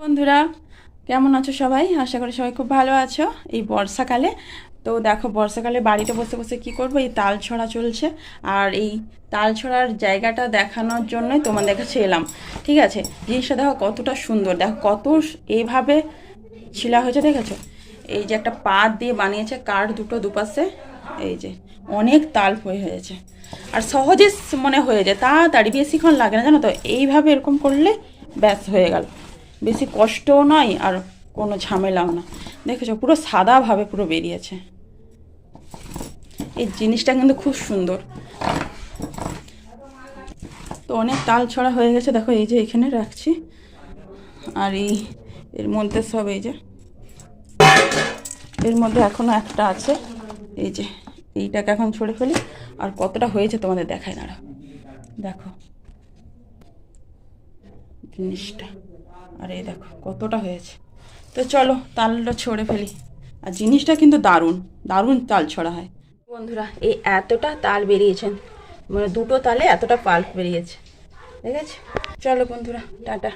বন্ধুরা, কেমন আছো সবাই? আশা করি সবাই খুব ভালো আছো। এই বর্ষাকালে, তো দেখো, বর্ষাকালে বাড়িতে বসে বসে কি করব? এই তাল ছড়া চলছে। আর এই তাল ছড়ার জায়গাটা দেখানোর জন্যই তোমাদের কাছে এলাম। ঠিক আছে? জিনিসটা দেখো কতটা সুন্দর। দেখো কত এইভাবে ছিলা হয়েছে, দেখেছ? এই যে একটা পাত দিয়ে বানিয়েছে কাঠ দুটো দুপাশে, এই যে অনেক তাল হয়ে হয়েছে। আর সহজে মনে হয়ে যায়। তাড়াতাড়ি বেশিক্ষণ লাগে না, জানো তো? এইভাবে এরকম করলে ব্যাস হয়ে গেল। বেশি কষ্টও নয় আর কোনো ঝামেলাও না। দেখেছ, পুরো সাদাভাবে পুরো বেরিয়েছে। এই জিনিসটা কিন্তু খুব সুন্দর। তো অনেক তাল ছড়া হয়ে গেছে, দেখো এই যে এখানে রাখছি। আর এই, এর মধ্যে সব এই যে, এর মধ্যে এখনও একটা আছে। এই যে, এইটাকে এখন ছড়ে ফেলি। আর কতটা হয়েছে তোমাদের দেখায় দাঁড়া দেখো, জিনিসটা। আর এই দেখো, কতটা হয়েছে। তো চলো, তালটা ছড়ে ফেলি। আর জিনিসটা কিন্তু দারুণ দারুণ তাল ছড়া হয়। বন্ধুরা, এই এতটা তাল বেরিয়েছেন মানে দুটো তালে এতটা পাল্প বেরিয়েছে। ঠিক আছে? চলো বন্ধুরা, টাটা।